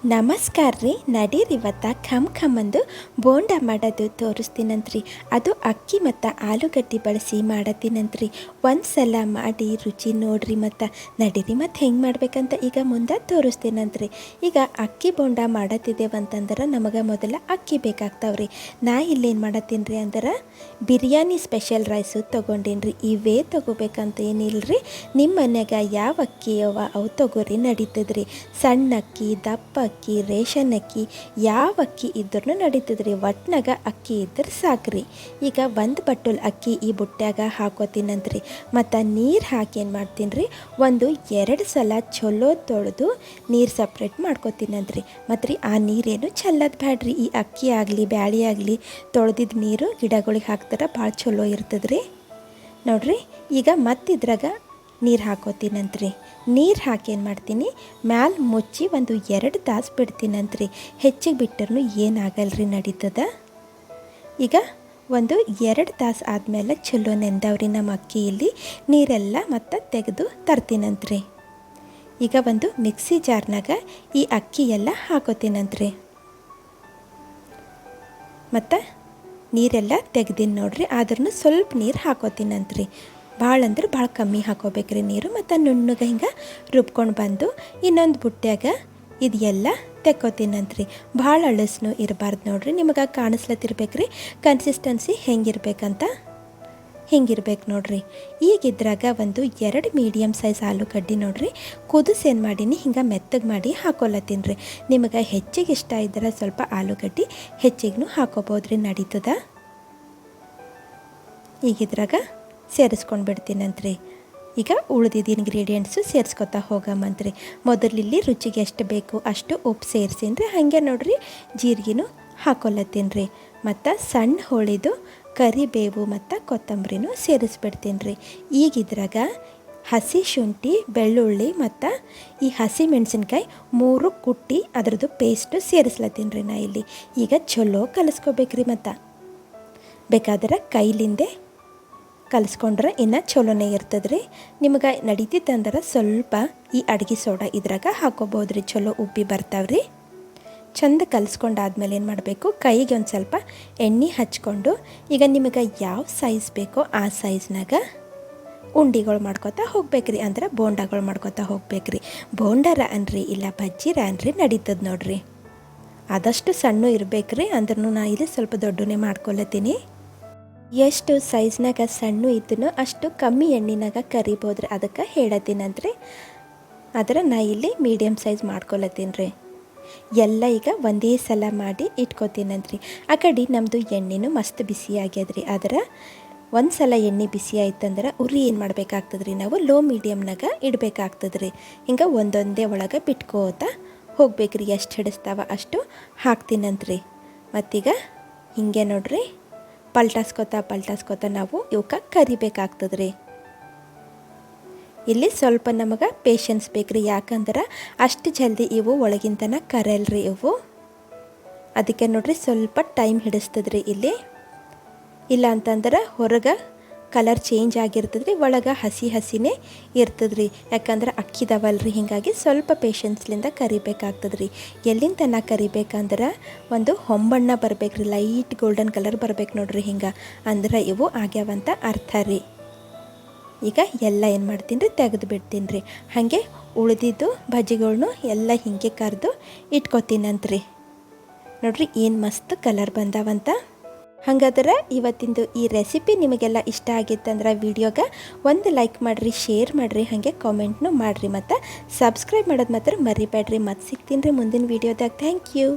ನಮಸ್ಕಾರ ರೀ. ನಡೀರಿ ಇವತ್ತ ಖಮ್ ಖಮ್ಮಂದು ಬೋಂಡ ಮಾಡೋದು ತೋರಿಸ್ತೀನಂತ್ರಿ. ಅದು ಅಕ್ಕಿ ಮತ್ತು ಆಲೂಗಡ್ಡೆ ಬಳಸಿ ಮಾಡತ್ತೀನಂತ್ರಿ ಒಂದು ಸಲ ಮಾಡಿ ರುಚಿ ನೋಡ್ರಿ ಮತ್ತು ನಡೀರಿ ಮತ್ತು ಹೆಂಗೆ ಮಾಡ್ಬೇಕಂತ ಈಗ ಮುಂದೆ ತೋರಿಸ್ತೀನಂತ್ರಿ. ಈಗ ಅಕ್ಕಿ ಬೋಂಡ ಮಾಡತ್ತಿದ್ದೇವಂತಂದ್ರೆ ನಮಗೆ ಮೊದಲ ಅಕ್ಕಿ ಬೇಕಾಗ್ತಾವ್ರಿ. ನಾ ಇಲ್ಲೇನು ಮಾಡತ್ತೀನಿ ರೀ ಅಂದ್ರೆ ಬಿರಿಯಾನಿ ಸ್ಪೆಷಲ್ ರೈಸು ತೊಗೊಂಡೇನ್ರಿ. ಇವೇ ತೊಗೋಬೇಕಂತ ಏನಿಲ್ಲರಿ ನಿಮ್ಮ ಮನ್ಯಾಗ ಯಾವ ಅಕ್ಕಿ ಅವ ಅವು ತೊಗೋರಿ ನಡೀತದ್ರಿ. ಸಣ್ಣ ಅಕ್ಕಿ ದಪ್ಪ ಅಕ್ಕಿ, ರೇಷನ್ ಅಕ್ಕಿ, ಯಾವ ಅಕ್ಕಿ ಇದ್ರೂ ನಡೀತದ್ರಿ. ಒಟ್ನಾಗ ಅಕ್ಕಿ ಇದ್ರೆ ಸಾಕ್ರಿ. ಈಗ ಒಂದು ಬಟ್ಟಲ್ ಅಕ್ಕಿ ಈ ಬುಟ್ಟ್ಯಾಗ ಹಾಕೋತೀನಂತ್ರಿ. ಮತ್ತು ನೀರು ಹಾಕಿ ಏನು ಮಾಡ್ತೀನಿ ರೀ ಒಂದು ಎರಡು ಸಲ ಚಲೋ ತೊಳೆದು ನೀರು ಸಪ್ರೇಟ್ ಮಾಡ್ಕೋತೀನಂತ್ರಿ. ಮತ್ತು ರೀ ಆ ನೀರೇನು ಚಲ್ಲದ ಬ್ಯಾಡ್ರಿ. ಈ ಅಕ್ಕಿ ಆಗಲಿ, ಬ್ಯಾಳಿ ಆಗಲಿ ತೊಳೆದಿದ್ದ ನೀರು ಗಿಡಗಳಿಗೆ ಹಾಕ್ತಾರೆ ಭಾಳ ಚಲೋ ಇರ್ತದ್ರಿ. ನೋಡ್ರಿ, ಈಗ ಮತ್ತಿದ್ರಾಗ ನೀರು ಹಾಕೋತೀನಂತ್ರಿ. ನೀರು ಹಾಕಿ ಏನು ಮಾಡ್ತೀನಿ? ಮ್ಯಾಲೆ ಮುಚ್ಚಿ ಒಂದು ಎರಡು ತಾಸು ಬಿಡ್ತೀನಂತ್ರಿ. ಹೆಚ್ಚಿಗೆ ಬಿಟ್ಟರೂ ಏನಾಗಲ್ರಿ ನಡೀತದ? ಈಗ ಒಂದು ಎರಡು ತಾಸು ಆದಮೇಲೆ ಚಲೋ ನೆಂದವ್ರಿ ನಮ್ಮ ಅಕ್ಕಿ ಇಲ್ಲಿ. ನೀರೆಲ್ಲ ಮತ್ತೆ ತೆಗೆದು ತರ್ತೀನಂತ್ರಿ. ಈಗ ಒಂದು ಮಿಕ್ಸಿ ಜಾರ್ನಾಗ ಈ ಅಕ್ಕಿ ಎಲ್ಲ ಹಾಕೋತೀನಂತ್ರಿ. ಮತ್ತು ನೀರೆಲ್ಲ ತೆಗ್ದೀನಿ ನೋಡ್ರಿ ಆದ್ರೂ ಸ್ವಲ್ಪ ನೀರು ಹಾಕೋತೀನಂತ್ರಿ. ಭಾಳ ಅಂದ್ರೆ ಭಾಳ ಕಮ್ಮಿ ಹಾಕೋಬೇಕ್ರಿ ನೀರು ಮತ್ತು ನುಣ್ಣಗೆ ಹಿಂಗೆ ರುಬ್ಕೊಂಡು ಬಂದು ಇನ್ನೊಂದು ಬುಟ್ಟ್ಯಾಗ ಇದೆಲ್ಲ ತೆಕ್ಕೋತೀನಂತ್ರಿ. ಭಾಳ ಅಳಸ್ನು ಇರಬಾರ್ದು ನೋಡ್ರಿ, ನಿಮಗೆ ಕಾಣಿಸ್ಲತ್ತಿರ್ಬೇಕ್ರಿ ಕನ್ಸಿಸ್ಟೆನ್ಸಿ ಹೆಂಗಿರ್ಬೇಕಂತ ಹಿಂಗಿರ್ಬೇಕು ನೋಡ್ರಿ. ಈಗಿದ್ರಾಗ ಒಂದು ಎರಡು ಮೀಡಿಯಮ್ ಸೈಜ್ ಆಲೂಗಡ್ಡೆ ನೋಡ್ರಿ, ಕುದಿಸಿ ಏನು ಮಾಡೀನಿ, ಹಿಂಗೆ ಮೆತ್ತಗೆ ಮಾಡಿ ಹಾಕೊಲತ್ತೀನಿ ರೀ ನಿಮಗೆ ಹೆಚ್ಚಿಗೆ ಇಷ್ಟ ಇದ್ರೆ ಸ್ವಲ್ಪ ಆಲೂಗಡ್ಡೆ ಹೆಚ್ಚಿಗೂ ಹಾಕೋಬೋದ್ರಿ, ನಡೀತದ? ಈಗಿದ್ರಾಗ ಸೇರಿಸ್ಕೊಂಡು ಬಿಡ್ತೀನಂತ್ರಿ ಈಗ ಉಳಿದಿದ್ದ ಇಂಗ್ರೀಡಿಯೆಂಟ್ಸು ಸೇರಿಸ್ಕೊತಾ ಹೋಗಮ್ಮಂತ್ರಿ ಮೊದಲಿಲ್ಲಿ ರುಚಿಗೆ ಎಷ್ಟು ಬೇಕು ಅಷ್ಟು ಉಪ್ಪು ಸೇರಿಸಿನ್ರಿ. ಹಾಗೆ ನೋಡ್ರಿ ಜೀರಿಗೆನೂ ಹಾಕೊಲತ್ತೀನಿ ರೀ ಮತ್ತು ಸಣ್ಣ ಹೋಳಿದು, ಕರಿಬೇವು ಮತ್ತು ಕೊತ್ತಂಬರಿನೂ ಸೇರಿಸ್ಬಿಡ್ತೀನಿ ರೀ ಈಗಿದ್ರಾಗ ಹಸಿ ಶುಂಠಿ, ಬೆಳ್ಳುಳ್ಳಿ ಮತ್ತು ಈ ಹಸಿ ಮೆಣಸಿನ್ಕಾಯಿ ಮೂರು ಕುಟ್ಟಿ ಅದ್ರದ್ದು ಪೇಸ್ಟು ಸೇರಿಸ್ಲತ್ತೀನಿ ರೀ ನಾ ಇಲ್ಲಿ. ಈಗ ಚಲೋ ಕಲಿಸ್ಕೋಬೇಕ್ರಿ ಮತ್ತು. ಬೇಕಾದ್ರೆ ಕೈಲಿಂದೆ ಕಲಿಸ್ಕೊಂಡ್ರೆ ಇನ್ನು ಚಲೋನೇ ಇರ್ತದೆ ರೀ ನಿಮಗೆ ನಡೀತಿತ್ತಂದ್ರೆ ಸ್ವಲ್ಪ ಈ ಅಡುಗೆ ಸೋಡಾ ಇದ್ರಾಗ ಹಾಕೋಬೋದು ರೀ ಚಲೋ ಉಬ್ಬಿ ಬರ್ತಾವ್ರಿ. ಚಂದ ಕಲಿಸ್ಕೊಂಡಾದ್ಮೇಲೆ ಏನು ಮಾಡಬೇಕು, ಕೈಗೆ ಒಂದು ಸ್ವಲ್ಪ ಎಣ್ಣೆ ಹಚ್ಕೊಂಡು, ಈಗ ನಿಮಗೆ ಯಾವ ಸೈಜ್ ಬೇಕೋ ಆ ಸೈಜ್ನಾಗ ಉಂಡಿಗಳು ಮಾಡ್ಕೋತಾ ಹೋಗ್ಬೇಕ್ರಿ, ಅಂದ್ರೆ ಬೋಂಡಾಗಳು ಮಾಡ್ಕೋತಾ ಹೋಗ್ಬೇಕ್ರಿ. ಬೋಂಡಾರ ಅನ್ರಿ, ಇಲ್ಲ ಬಜ್ಜಿರ ಅನ್ರಿ, ನಡೀತದ ನೋಡ್ರಿ. ಆದಷ್ಟು ಸಣ್ಣ ಇರಬೇಕ್ರಿ ಅಂದ್ರೂ ನಾ ಇಲ್ಲಿ ಸ್ವಲ್ಪ ದೊಡ್ಡನೇ ಮಾಡ್ಕೊಳತ್ತೀನಿ ಎಷ್ಟು ಸೈಜ್ನಾಗ ಸಣ್ಣ ಇದ್ದನೋ ಅಷ್ಟು ಕಮ್ಮಿ ಎಣ್ಣಿನಾಗ ಕರಿಬೋದ್ರಿ. ಅದಕ್ಕೆ ಹೇಳತ್ತೀನಂತ್ರಿ ಆದ್ರೆ ನಾ ಇಲ್ಲಿ ಮೀಡಿಯಮ್ ಸೈಜ್ ಮಾಡ್ಕೊಳತ್ತೀನಿ ರೀ ಎಲ್ಲ ಈಗ ಒಂದೇ ಸಲ ಮಾಡಿ ಇಟ್ಕೋತೀನಂತ್ರಿ. ಆ ಕಡೆ ನಮ್ಮದು ಎಣ್ಣೆನೂ ಮಸ್ತ್ ಬಿಸಿ ಆಗ್ಯದ್ರಿ. ಆದ್ರೆ ಒಂದು ಸಲ ಎಣ್ಣೆ ಬಿಸಿ ಆಯ್ತಂದ್ರೆ ಉರಿ ಏನು ಮಾಡಬೇಕಾಗ್ತದ್ರಿ? ನಾವು ಲೋ ಮೀಡಿಯಮ್ನಾಗ ಇಡಬೇಕಾಗ್ತದ್ರಿ. ಹಿಂಗೆ ಒಂದೊಂದೇ ಒಳಗೆ ಬಿಟ್ಕೋತ ಹೋಗ್ಬೇಕ್ರಿ. ಎಷ್ಟು ಹಿಡಿಸ್ತಾವ ಅಷ್ಟು ಹಾಕ್ತೀನಂತ್ರಿ. ಮತ್ತೀಗ ಹಿಂಗೆ ನೋಡ್ರಿ. ಪಲ್ಟಾಸ್ಕೊತ ಪಲ್ಟಾಸ್ಕೊತಾ ನಾವು ಇವಕ್ಕೆ ಕರಿಬೇಕಾಗ್ತದ್ರಿ. ಇಲ್ಲಿ ಸ್ವಲ್ಪ ನಮಗೆ ಪೇಷನ್ಸ್ ರೀ ಯಾಕಂದ್ರೆ ಅಷ್ಟು ಜಲ್ದಿ ಇವು ಒಳಗಿಂತನ ಕರಲ್ರಿ ಇವು. ಅದಕ್ಕೆ ನೋಡ್ರಿ ಸ್ವಲ್ಪ ಟೈಮ್ ಹಿಡಿಸ್ತದ್ರಿ ಇಲ್ಲಿ. ಇಲ್ಲ ಅಂತಂದ್ರೆ ಹೊರಗೆ ಕಲರ್ ಚೇಂಜ್ ಆಗಿರ್ತದ್ರಿ, ಒಳಗೆ ಹಸಿ ಹಸಿನೇ ಇರ್ತದ್ರಿ. ಯಾಕಂದ್ರೆ ಅಕ್ಕಿದವಲ್ರಿ ಹೀಗಾಗಿ ಸ್ವಲ್ಪ ಪೇಷನ್ಸ್ಲಿಂದ ಕರಿಬೇಕಾಗ್ತದ್ರಿ. ಎಲ್ಲಿಂದ ನಾ ಕರಿಬೇಕಂದ್ರೆ ಒಂದು ಹೊಂಬಣ್ಣ ರೀ ಲೈಟ್ ಗೋಲ್ಡನ್ ಕಲರ್ ಬರ್ಬೇಕು ನೋಡ್ರಿ ಹಿಂಗೆ. ಅಂದ್ರೆ ಇವು ಆಗ್ಯಾವಂತ ಅರ್ಥ ರೀ. ಈಗ ಎಲ್ಲ ಏನು ಮಾಡ್ತೀನಿ ರೀ ತೆಗೆದು ಬಿಡ್ತೀನಿ ರೀ ಹಾಗೆ ಉಳಿದಿದ್ದು ಬಜ್ಜಿಗಳ್ನು ಎಲ್ಲ ಹಿಂಗೆ ಕರೆದು ಇಟ್ಕೊತೀನಂತ್ರಿ. ನೋಡ್ರಿ ಏನು ಮಸ್ತ್ ಕಲರ್ ಬಂದಾವಂತ. ಹಾಗಾದ್ರೆ ಇವತ್ತಿಂದು ಈ ರೆಸಿಪಿ ನಿಮಗೆಲ್ಲ ಇಷ್ಟ ಆಗಿತ್ತಂದ್ರೆ ವಿಡಿಯೋಗೆ ಒಂದು ಲೈಕ್ ಮಾಡಿರಿ ಶೇರ್ ಮಾಡಿರಿ, ಹಾಗೆ ಕಾಮೆಂಟ್ನು ಮಾಡಿರಿ ಮತ್ತು ಸಬ್ಸ್ಕ್ರೈಬ್ ಮಾಡೋದು ಮಾತ್ರ ಮರಿಬೇಡ್ರಿ ಮತ್ತು ಸಿಗ್ತೀನಿ ರೀ ಮುಂದಿನ ವೀಡಿಯೋದಾಗ ಥ್ಯಾಂಕ್ ಯು